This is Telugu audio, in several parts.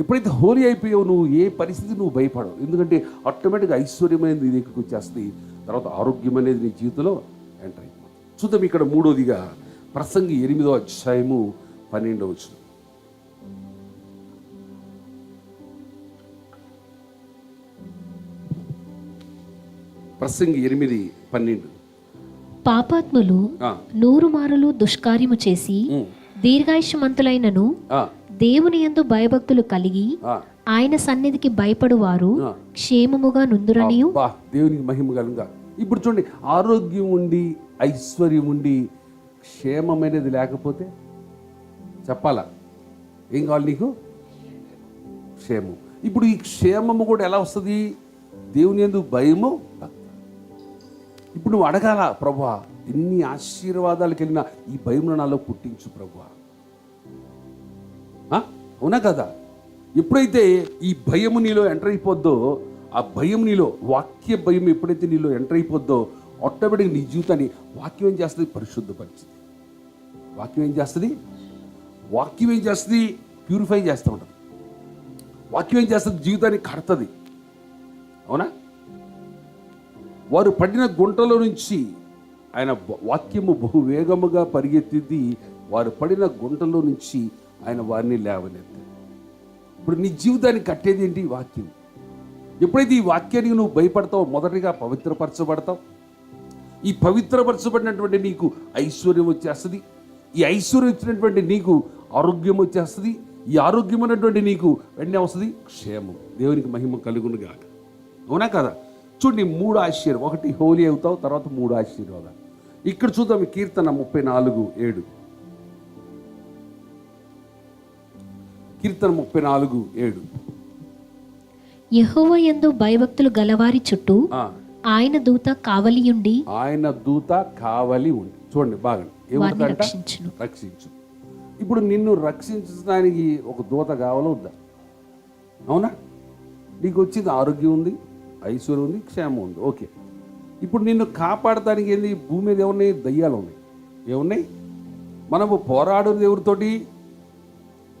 ఎప్పుడైతే హోలీ అయిపోయావు నువ్వు ఏ పరిస్థితి నువ్వు భయపడవు. ఎందుకంటే ఆటోమేటిక్గా ఐశ్వర్యం అనేది నీ దగ్గరికి వచ్చేస్తుంది? తర్వాత ఆరోగ్యం అనేది నీ జీవితంలో ఎంటర్ అయిపోతుంది. చూద్దాం ఇక్కడ మూడోదిగా ప్రసంగి ఎనిమిదో అధ్యాయము పన్నెండవ వచ్చిన ప్రసంగి ఎనిమిది పన్నెండు. పాపాత్ములు నూరు మారులు దుష్కార్యము చేసి దీర్ఘాయుష్మంతులైనను దేవుని యందు భయభక్తులు కలిగి. ఆయన సన్నిధికి భయపడువారు ఆ. క్షేమముగా నుందురనియు. దేవునికి మహిమ కలుగా ఇప్పుడు చూడండి ఆరోగ్యం ఉండి ఐశ్వర్యం ఉండి క్షేమమైనది లేకపోతే చెప్పాలా? ఏం కావాలి నీకు? క్షేమం. ఇప్పుడు ఈ క్షేమము కూడా ఎలా వస్తుంది? దేవుని ఎందుకు భయము? ఇప్పుడు నువ్వు అడగాల ప్రభా ఎన్ని ఆశీర్వాదాలకు వెళ్ళినా ఈ భయం నాలో పుట్టించు ప్రభా? అవునా కదా? ఎప్పుడైతే ఈ భయము నీలో ఎంటర్ అయిపోద్దో ఆ భయం నీలో వాక్య భయం ఎప్పుడైతే నీలో ఎంటర్ అయిపోద్దో ఆటోమేటిక్ నీ జీవితాన్ని వాక్యం ఏం చేస్తుంది? పరిశుద్ధపరిచింది వాక్యం ఏం చేస్తుంది? వాక్యం ఏం చేస్తుంది? ప్యూరిఫై చేస్తూ ఉంటుంది. వాక్యం ఏం చేస్తుంది? జీవితాన్ని కడుతుంది. అవునా? వారు పడిన గుంటలో నుంచి ఆయన వాక్యము బహువేగముగా పరిగెత్తింది. వారు పడిన గుంటలో నుంచి ఆయన వారిని లేవనెత్తాడు. ఇప్పుడు నీ జీవితాన్ని కట్టేది ఏంటి? ఈ వాక్యం. ఎప్పుడైతే ఈ వాక్యానికి నువ్వు భయపడతావో మొదటిగా పవిత్రపరచబడతావు. ఈ పవిత్రపరచబడినటువంటి నీకు ఐశ్వర్యం వచ్చేస్తుంది. ఈ ఐశ్వర్యం ఇచ్చినటువంటి నీకు ఆరోగ్యం వచ్చేస్తుంది. ఈ ఆరోగ్యం నీకు వెంటనే వస్తుంది. క్షేమం. దేవునికి మహిమ కలుగును గాక. అవునా కదా? చూడండి మూడు ఆశ్చర్యం ఒకటి హోలీ అవుతావు తర్వాత మూడు ఆశీర్వాదాలు. ఇక్కడ చూద్దాం కీర్తన ముప్పై నాలుగు ఏడు. కీర్తన ముప్పై నాలుగు ఏడు. యెహోవా యందు భయభక్తులు గలవారి చుట్టూ ఆయన దూత కావలియుండి ఆయన దూత కావలి ఉంది చూడండి బాగా. రక్షించును. రక్షించు. ఇప్పుడు నిన్ను రక్షించడానికి ఒక దూత కావాలో వద్దా? అవునా? నీకు వచ్చింది ఆరోగ్యం ఉంది ఐశ్వర్యం ఉంది క్షేమం ఉంది. ఓకే. ఇప్పుడు నిన్ను కాపాడటానికి ఏంది? భూమి మీద ఏమున్నాయి? దయ్యాలు ఉన్నాయి. ఏమున్నాయి? మనము పోరాడు ఎవరితోటి?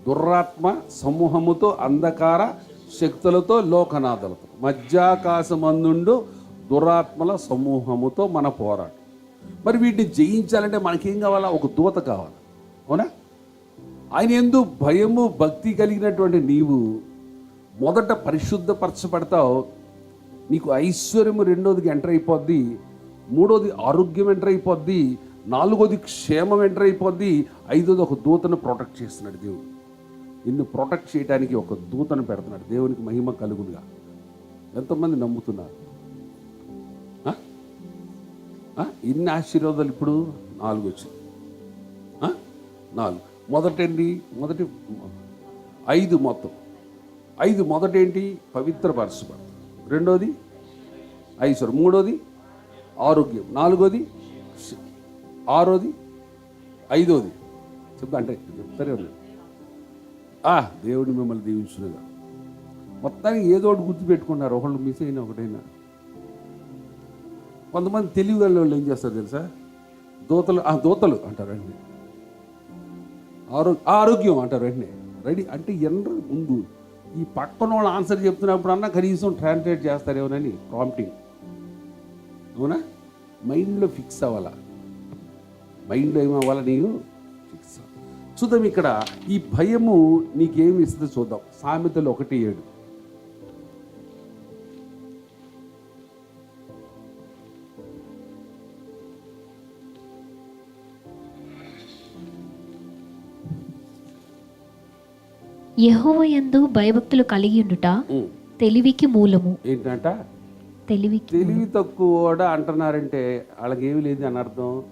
దుర్రాత్మ సమూహముతో అంధకార శక్తులతో లోకనాథలతో. మధ్యాకాశమందుండు దురాత్మల సమూహముతో మన పోరాటం. మరి వీటిని జయించాలంటే మనకేం కావాలా? ఒక దూత కావాలి. అవునా? ఆయన ఎందు భయము భక్తి కలిగినటువంటి నీవు మొదట పరిశుద్ధపరచబడతావు. నీకు ఐశ్వర్యము రెండోదికి ఎంటర్ అయిపోద్ది మూడోది ఆరోగ్యం ఎంటర్ అయిపోద్ది నాలుగోది క్షేమం ఎంటర్ అయిపోద్ది ఐదోది ఒక దూతను ప్రొటెక్ట్ చేస్తున్నాడు దేవుడు. నిన్ను ప్రొటెక్ట్ చేయడానికి ఒక దూతను పెడుతున్నాడు. దేవునికి మహిమ కలుగునుగా. ఎంతమంది నమ్ముతున్నారు. ఇన్ని ఆశీర్వాదాలు ఇప్పుడు? నాలుగు వచ్చింది నాలుగు. మొదటండి మొదటి ఐదు మొత్తం. ఐదు మొదటేంటి? పవిత్ర పరచబడతాం రెండోది? ఐశ్వర్యం. మూడోది? ఆరోగ్యం. నాలుగోది? ఆరోది? ఐదోది? చెప్తా అంటే చెప్తారే ఉన్నాయి దేవుడు మిమ్మల్ని దీవించుగా మొత్తానికి ఏదో ఒకటి గుర్తుపెట్టుకున్నారు ఒకళ్ళు మిస్ అయిన ఒకటైనా. కొంతమంది తెలివి వాళ్ళు ఏం చేస్తారు తెలుసా? దోతలు ఆ దోతలు అంటారు వెంటనే. ఆరో ఆరోగ్యం అంటారు వెంటనే. రెడీ అంటే ఎన్నర ముందు. ఈ పక్కన వాళ్ళు ఆన్సర్ చెప్తున్నప్పుడు అన్నా కనీసం ట్రాన్స్లేట్ చేస్తారేమోనని ప్రాంప్టింగ్ అవునా? మైండ్లో ఫిక్స్ అవ్వాలా? మైండ్లో ఏమవ్వాలా నీకు చూద్దాం ఇక్కడ ఈ భయము నీకేమి ఇస్తుందో చూద్దాం. సామెతలు ఒకటి ఏడు. యెహోవా యందు భయభక్తులు కలిగి ఉండుట. తెలివికి మూలము. ఏంటంట? తెలివికి తెలివి తక్కువ కూడా అంటున్నారంటే వాళ్ళకి ఏమి లేదు అని అర్థం?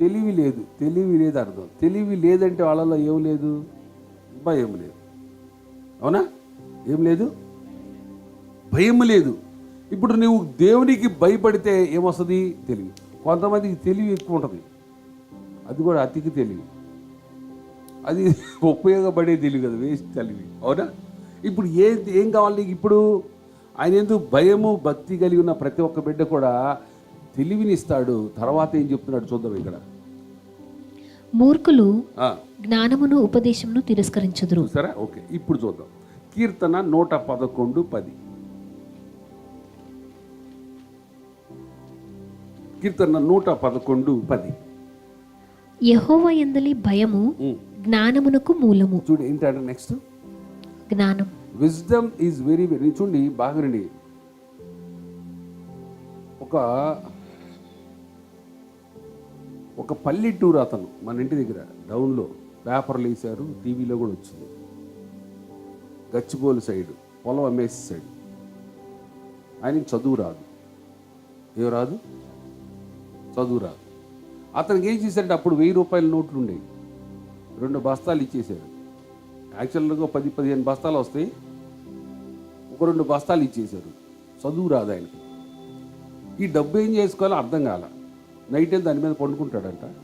తెలివి లేదు తెలివి లేదు అర్థం. తెలివి లేదంటే వాళ్ళలో ఏం లేదు? భయం లేదు. అవునా? ఏం లేదు? భయం లేదు. ఇప్పుడు నువ్వు దేవునికి భయపడితే ఏమొస్తుంది? తెలివి. కొంతమందికి తెలివి ఎక్కువ ఉంటుంది. అది కూడా అతికి తెలివి. అది ఉపయోగపడే తెలివి కదా వేస్ట్ తెలివి. అవునా? ఇప్పుడు ఏ ఏం కావాలి నీకు ఇప్పుడు? ఆయన ఎందుకు భయము భక్తి కలిగి ఉన్న ప్రతి ఒక్క బిడ్డ కూడా తెలివిని ఇస్తాడు తర్వాత ఏం చెప్తున్నాడు చూద్దాం ఇక్కడ. మూర్ఖులు జ్ఞానమును ఉపదేశమును తిరస్కరించుదురు. చూసారా? ఓకే ఇప్పుడు చూద్దాం. కీర్తన నూట పదకొండు పది. కీర్తన నూట పదకొండు పది. యెహోవా యందలి భయము. జ్ఞానమునకు మూలము. చూడు ఏంటంటే నెక్స్ట్ జ్ఞానం. విజ్డమ్ ఈజ్ వెరీ వెరీ చూడండి బాగా రండి ఒక ఒక పల్లెటూరు అతను మన ఇంటి దగ్గర డౌన్లో పేపర్లు వేశారు టీవీలో కూడా వచ్చింది. గచ్చిబోలు సైడ్ పొలం అమ్మేసి సైడ్. ఆయనకి చదువు రాదు. ఏం రాదు? చదువు రాదు. అతనికి ఏం చేశాడంటే అప్పుడు వెయ్యి రూపాయల నోట్లు ఉండేవి రెండు బస్తాలు ఇచ్చేసారు యాక్చువల్గా పది పదిహేను బస్తాలు వస్తాయి. ఒక రెండు బస్తాలు ఇచ్చేశారు. చదువు రాదు ఆయనకి. ఈ డబ్బు ఏం చేసుకోవాలో అర్థం కాలే. నైట్ దాని మీద పండుకుంటాడంట.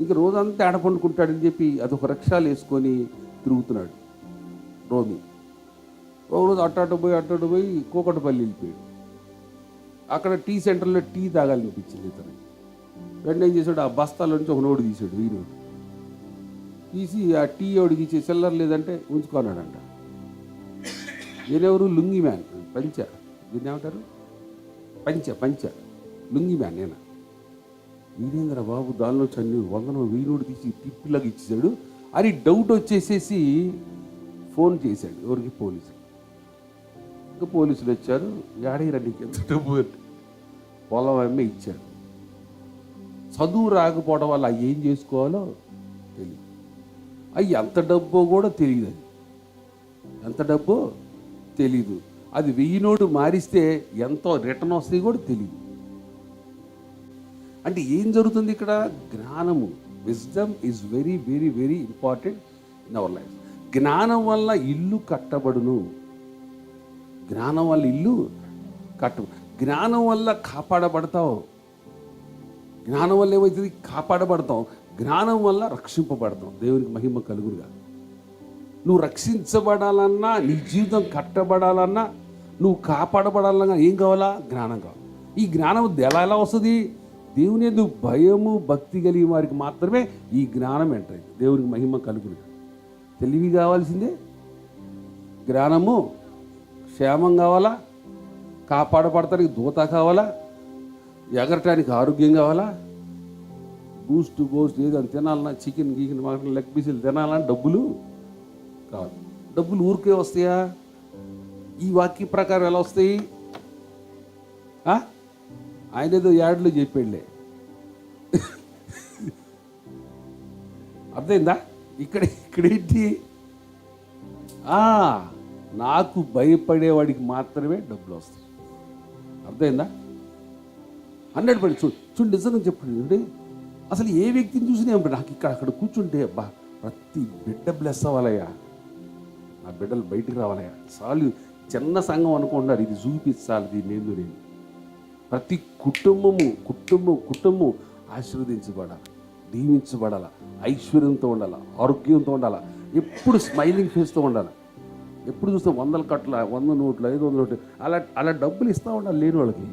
ఇంక రోజంతా ఆడ పండుకుంటాడని చెప్పి అదొక రక్షాలు వేసుకొని తిరుగుతున్నాడు రోమి. ఒక రోజు పోయి అట్టాట పోయి కోకటపల్లి వెళ్ళిపోయాడు. అక్కడ టీ సెంటర్లో టీ తాగాలనిపించింది ఇతను. వెంటనే ఏం చేశాడు? ఆ బస్తాల నుంచి ఒక నోడు తీసాడు వీరు తీసి ఆ టీ ఎవడికి ఇచ్చే చిల్లర లేదంటే ఉంచుకున్నాడంట. నేనెవరు? లుంగి మ్యాన్ పంచ. దీన్ని ఏమంటారు? పంచ పంచ. లుంగి మ్యాన్ నేను? వీరేంద్ర బాబు దానిలో చన్ని వందన వెయ్యి తీసి తిప్పిలాగా ఇచ్చేసాడు అని డౌట్ వచ్చేసేసి ఫోన్ చేశాడు. ఎవరికి? పోలీసు ఇంకా పోలీసులు వచ్చారు. ఏడైరా నీకు ఎంత డబ్బు పొలం అమ్మే ఇచ్చాడు. చదువు రాకపోవడం వల్ల అవి ఏం చేసుకోవాలో తెలియదు అవి ఎంత డబ్బో కూడా తెలియదు అది. ఎంత డబ్బో తెలీదు. అది వెయ్యి నోటు మారిస్తే ఎంతో రిటర్న్ వస్తుంది కూడా తెలియదు అంటే ఏం జరుగుతుంది ఇక్కడ? జ్ఞానము. Wisdom is very very very important in our life జ్ఞానం వల్ల ఇల్లు కట్టబడును. జ్ఞానం వల్ల ఇల్లు కట్ట జ్ఞానం వల్ల కాపాడబడతావు. జ్ఞానం వల్ల ఏమవుతుంది కాపాడబడతాం జ్ఞానం వల్ల రక్షింపబడతాం దేవునికి మహిమ కలుగురుగా. నువ్వు రక్షించబడాలన్నా నీ జీవితం కట్టబడాలన్నా నువ్వు కాపాడబడాలన్నా ఏం కావాలా? జ్ఞానం కావాలి. ఈ జ్ఞానం ఎలా ఎలా వస్తుంది? దేవుని ఎందుకు భయము భక్తి కలిగి వారికి మాత్రమే ఈ జ్ఞానం ఎంటర్ దేవునికి మహిమ కలుగురుగా తెలివి కావాల్సిందే. జ్ఞానము క్షేమం కావాలా? కాపాడబడతానికి దూత కావాలా? ఎగరటానికి ఆరోగ్యం కావాలా? బూస్ట్ బోస్ట్ ఏదో తినాలన్నా చికెన్ గీకెన్ మటన్ లెగ్ పీసులు తినాలన్నా డబ్బులు కాదు. డబ్బులు ఊరికే వస్తాయా? ఈ వాక్య ప్రకారం ఎలా వస్తాయి? ఆయన ఏదో యాడ్లు చెప్పాడులే. అర్థమైందా? ఇక్కడ ఇక్కడేంటి ఆ, నాకు భయపడేవాడికి మాత్రమే డబ్బులు వస్తాయి. అర్థమైందా? Hundred percent. చూడు చూడు నిజంగా చెప్పండి. అసలు ఏ వ్యక్తిని చూసినా నాకు ఇక్కడ అక్కడ కూర్చుంటే అబ్బా ప్రతి బిడ్డ బ్లెస్ అవ్వాలయ్యా. నా బిడ్డలు బయటికి రావాలయ్యా. చాలు చిన్న సంఘం అనుకుంటున్నారు. ఇది చూపించాలి దీన్ని నేను. ప్రతి కుటుంబము కుటుంబం కుటుంబం ఆశీర్వదించబడాలి దీవించబడాల ఐశ్వర్యంతో ఉండాలి ఆరోగ్యంతో ఉండాలి ఎప్పుడు స్మైలింగ్ ఫేస్తో ఉండాలి. ఎప్పుడు చూస్తే వందల కట్ల వంద నోట్లు ఐదు వందల నోట్లు అలా అలా డబ్బులు ఇస్తూ ఉండాలి లేని వాళ్ళకి.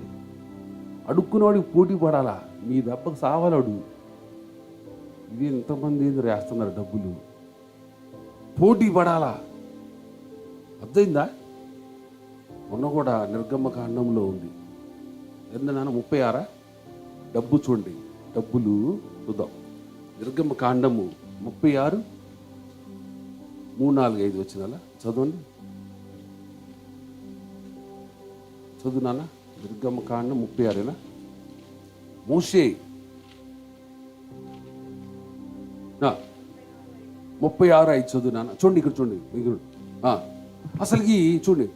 అడుక్కునేవాడికి పోటీ పడాలా? మీ దెబ్బకు సావాలి అడుగు ఇది ఎంతమంది ఏంది వేస్తున్నారు డబ్బులు? పోటీ పడాలా? అర్థమైందా? మొన్న కూడా నిర్గమ్మ కాండంలో ఉంది. ఎంత నాన్న ముప్పై ఆరా? డబ్బు చూడండి. డబ్బులు చూద్దాం నిర్గమ కాండము ముప్పై ఆరు. మూడు నాలుగు ఐదు వచ్చిన చదవండి. చదువు నాన్న దుర్గమ్మ కాండం ముప్పై ఆరేనా? మోషే. ముప్పై ఆరు ఐదు చదువు నాన్న చూడండి. ఇక్కడ చూడండి. ఇక్కడ అసలుకి చూడండి.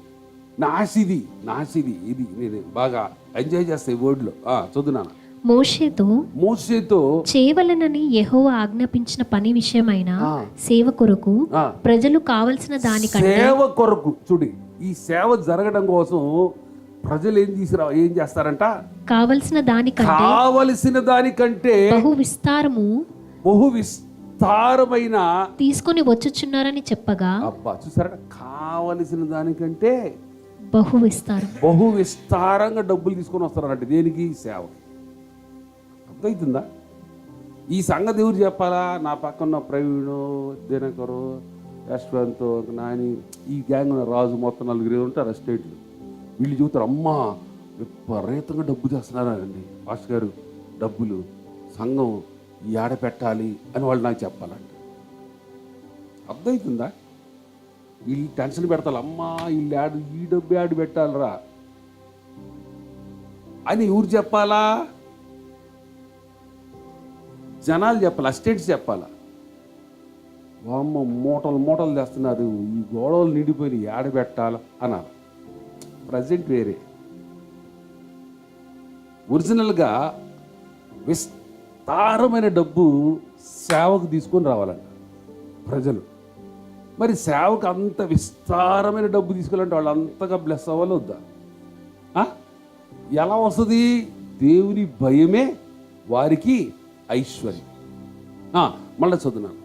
నాసిది నాసిది ఇది. నేను బాగా ఎంజాయ్ చేస్తా ఈ వర్డ్లో ఆ, చదువు నాన్న. మోషేతో మోసేతో చేయవలనని యెహోవా ఆజ్ఞాపించిన పని విషయమైన. సేవ కొరకు ప్రజలు కావలసిన దానికంటే సేవ కొరకు. చూడి ఈ సేవ జరగడం కోసం ప్రజలు ఏం తీసుకురా ఏం చేస్తారంట? కావలసిన దానికంటే కావలసిన దానికంటే బహు విస్తారము బహు విస్తారమైన తీసుకొని వచ్చుచున్నారని చెప్పగా అబ్బా చూసారా? కావలసిన దానికంటే బహు విస్తారం బహు విస్తారంగా డబ్బులు తీసుకొని వస్తారంట దేనికి? సేవ. అర్థమవుతుందా ఈ సంగతి ఎవరు చెప్పాలా? నా పక్కన ప్రవీణు దినకరు యశ్వంత్ నాని ఈ గ్యాంగ్ రాజు మొత్తం నలుగురు ఉంటారు ఆ స్టేట్లు వీళ్ళు చూస్తారు అమ్మా విపరీతంగా డబ్బు తెస్తున్నారండి పాస్ గారు. డబ్బులు సంఘం ఈ ఆడ పెట్టాలి అని వాళ్ళు నాకు చెప్పాలంట. అర్థమవుతుందా వీళ్ళు టెన్షన్ పెడతారు. అమ్మా వీళ్ళు యాడ్ ఈ డబ్బు యాడ్ పెట్టాలరా. అని ఎవరు చెప్పాలా? జనాలు చెప్పాలి? అస్టేట్స్ చెప్పాలా? వామ్మ మూటలు మూటలు తెస్తున్నారు. ఈ గోడవలు నిండిపోయి ఏడ పెట్టాల? అనాలి ప్రజెంట్ వేరే. ఒరిజినల్గా విస్తారమైన డబ్బు సేవకు తీసుకొని రావాలంట ప్రజలు. మరి సేవకు అంత విస్తారమైన డబ్బు తీసుకెళ్ళాలంటే వాళ్ళు అంతగా బ్లెస్ అవ్వాలి వద్దా? ఎలా వస్తుంది? దేవుని భయమే వారికి ఐశ్వర్యం. మళ్ళీ చదువున్నాను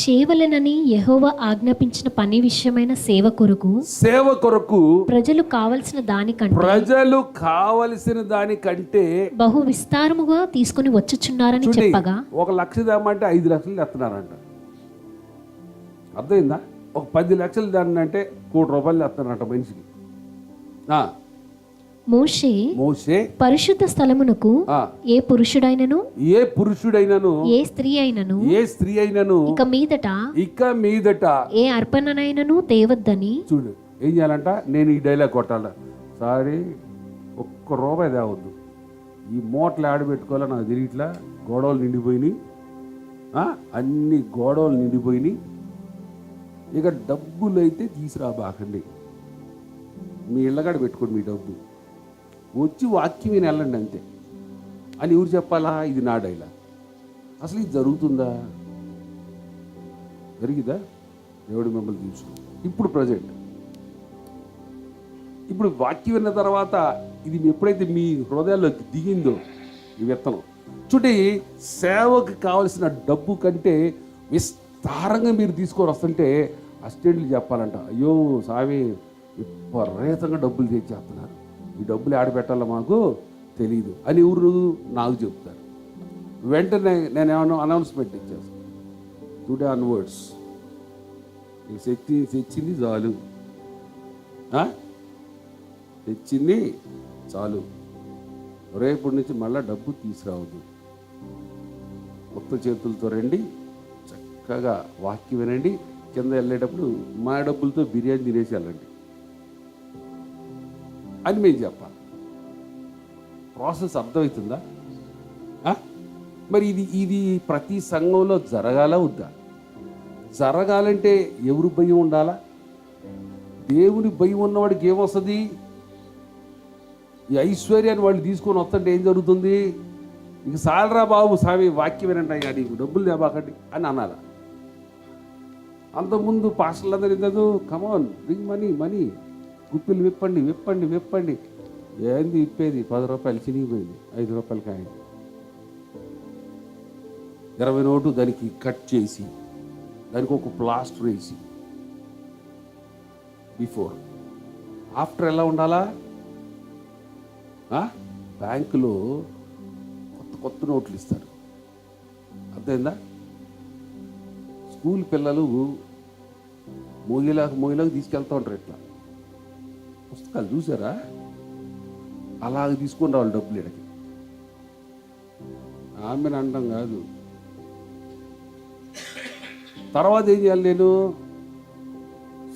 చేయవలెనని యెహోవా ఆజ్ఞాపించిన పని విషయమైన సేవ కొరకు సేవ కొరకు ప్రజలు కావలసిన దానికంటే ప్రజలు కావలసిన దానికంటే బహు విస్తారముగా తీసుకొని వచ్చుచున్నారని చెప్పగా ఒక లక్ష దామంటే ఐదు లక్షలు తెస్తున్నారంట. అర్థమైందా? ఒక పది లక్షలు దాన్ని అంటే కోటి రూపాయలు తెస్తున్నారంట మనిషికి. మోషే మోసే పరిశుద్ధ స్థలమునకు ఏ పురుషుడైనను? ఏ పురుషుడైనను? ఏ స్త్రీ అయినను? ఏ స్త్రీ అయినను? ఇక మీదట ఇక మీదట ఏ అర్పణనైనను తేవద్దని చూడు ఏం చేయాలంట? నేను ఈ డైలాగ్ కొట్టాల? సారీ ఒక్క రూపాయి తేవద్దు. ఈ మూటలు ఆడబెట్టుకోవాలా నాకు తిరిగిట్లా గోడవలు నిండిపోయినాయి. అన్ని గోడవలు నిండిపోయినాయి. ఇక డబ్బులు అయితే తీసుకురాబాకండి మీ ఇళ్ళగాడ పెట్టుకోండి మీ డబ్బు. వచ్చి వాక్యం విని వెళ్ళండి అంతే. అని ఎవరు చెప్పాలా? ఇది నా డైలాగ్. అసలు ఇది జరుగుతుందా? జరిగిదా? దేవుడు మిమ్మల్ని తీసు ఇప్పుడు ప్రజెంట్. ఇప్పుడు వాక్యం విన్న తర్వాత ఇది ఎప్పుడైతే మీ హృదయాల్లోకి దిగిందో ఈ విత్తనం చూడండి సేవకు కావలసిన డబ్బు కంటే విస్తారంగా మీరు తీసుకొని వస్తుంటే అసిస్టెంట్లు చెప్పాలంట అయ్యో సామి విపరీతంగా డబ్బులు తెచ్చేస్తున్నారు. ఈ డబ్బులు ఆడ పెట్టాలో మాకు తెలియదు అని ఊరు నాకు చెప్తారు. వెంటనే నేను ఏమన్నా అనౌన్స్మెంట్ ఇచ్చేస్తాను. టుడే అన్వర్డ్స్ నీకు శక్తి తెచ్చింది చాలు. తెచ్చింది చాలు. రేపటి నుంచి మళ్ళీ డబ్బు తీసుకురావద్దు. కొత్త చేతులతో రండి. చక్కగా వాక్యం వినండి. కింద వెళ్ళేటప్పుడు మా డబ్బులతో బిర్యానీ తినేసి వెళ్ళండి అని మేము చెప్పాలి. ప్రాసెస్ అర్థమవుతుందా? మరి ఇది ఇది ప్రతి సంఘంలో జరగాల వద్దా? జరగాలంటే ఎవరు భయం ఉండాలా? దేవుని భయం ఉన్నవాడికి ఏమొస్తుంది? ఈ ఐశ్వర్యాన్ని వాళ్ళు తీసుకొని వస్తుంటే ఏం జరుగుతుంది? ఇక సాలరా బాబు సామి వాక్యం వినండి అయ్యా నీకు డబ్బులు దేబాకండి అని అనాలా? అంతకుముందు పాస్టర్లందరూ ఇంతదు come on ring money money గుప్పిలు విప్పండి విప్పండి విప్పండి. ఏంది విప్పేది? పది రూపాయలు చినిగిపోయింది ఐదు రూపాయలు కాయ ఇరవై నోటు దానికి కట్ చేసి దానికి ఒక ప్లాస్టర్ వేసి బిఫోర్. ఆఫ్టర్ ఎలా ఉండాలా? బ్యాంకులో కొత్త కొత్త నోట్లు ఇస్తారు. అర్థమైందా? స్కూల్ పిల్లలు మోగిలాకు మోగిలాకు తీసుకెళ్తూ ఉంటారు ఇట్లా. పుస్తకాలు చూసారా? అలాగ తీసుకొని రావాలి డబ్బులు ఇక్కడికి ఆమెను అనడం కాదు. తర్వాత ఏం చేయాలి నేను?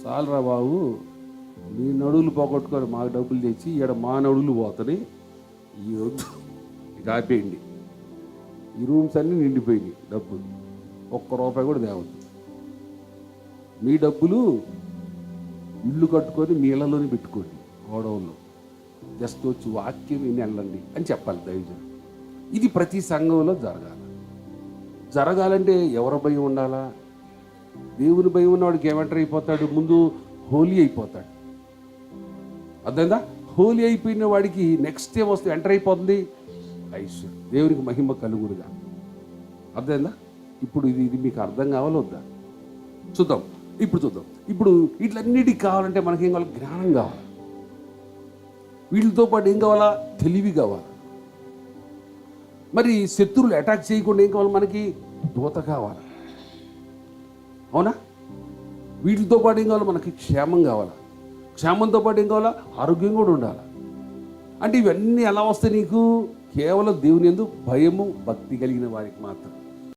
చాలరా బాబు నీ నడువులు పోగొట్టుకొని మాకు డబ్బులు తెచ్చి ఈడ మా నడువులు పోతాయి. ఈ వద్దు. ఇది ఆపేయండి. ఈ రూమ్స్ అన్నీ నిండిపోయినాయి డబ్బులు. ఒక్క రూపాయి కూడా తేవద్దు. మీ డబ్బులు ఇల్లు కట్టుకొని మీ ఇళ్ళలోనే పెట్టుకోండి గోడౌన్లో. జస్ట్ వచ్చి వాక్యం విని వెళ్ళండి అని చెప్పాలి దైవజనం. ఇది ప్రతి సంఘంలో జరగాలి. జరగాలంటే ఎవరి భయం ఉండాలా? దేవుని భయం ఉన్నవాడికి ఏమంటారు? అయిపోతాడు. ముందు హోలీ అయిపోతాడు. అర్థమైందా? హోలీ అయిపోయిన వాడికి నెక్స్ట్ ఏం వస్తే ఎంటర్ అయిపోతుంది? ఐశ్వర్యం. దేవునికి మహిమ కలుగుడుగా అర్థమైందా? ఇప్పుడు ఇది ఇది మీకు అర్థం కావాలో? వద్దా? చూద్దాం. ఇప్పుడు చూద్దాం. ఇప్పుడు వీటిలన్నిటికి కావాలంటే మనకేం కావాలి? జ్ఞానం కావాలి. వీటితో పాటు ఏం కావాలా? తెలివి కావాలి. మరి శత్రువులు అటాక్ చేయకుండా ఏం కావాలి మనకి? దూత కావాలి. అవునా? వీటితో పాటు ఏం కావాలి మనకి? క్షేమం కావాలా. క్షేమంతో పాటు ఏం కావాలా? ఆరోగ్యం కూడా ఉండాలి. అంటే ఇవన్నీ ఎలా వస్తాయి నీకు? కేవలం దేవుని ఎందు భయము భక్తి కలిగిన వారికి మాత్రం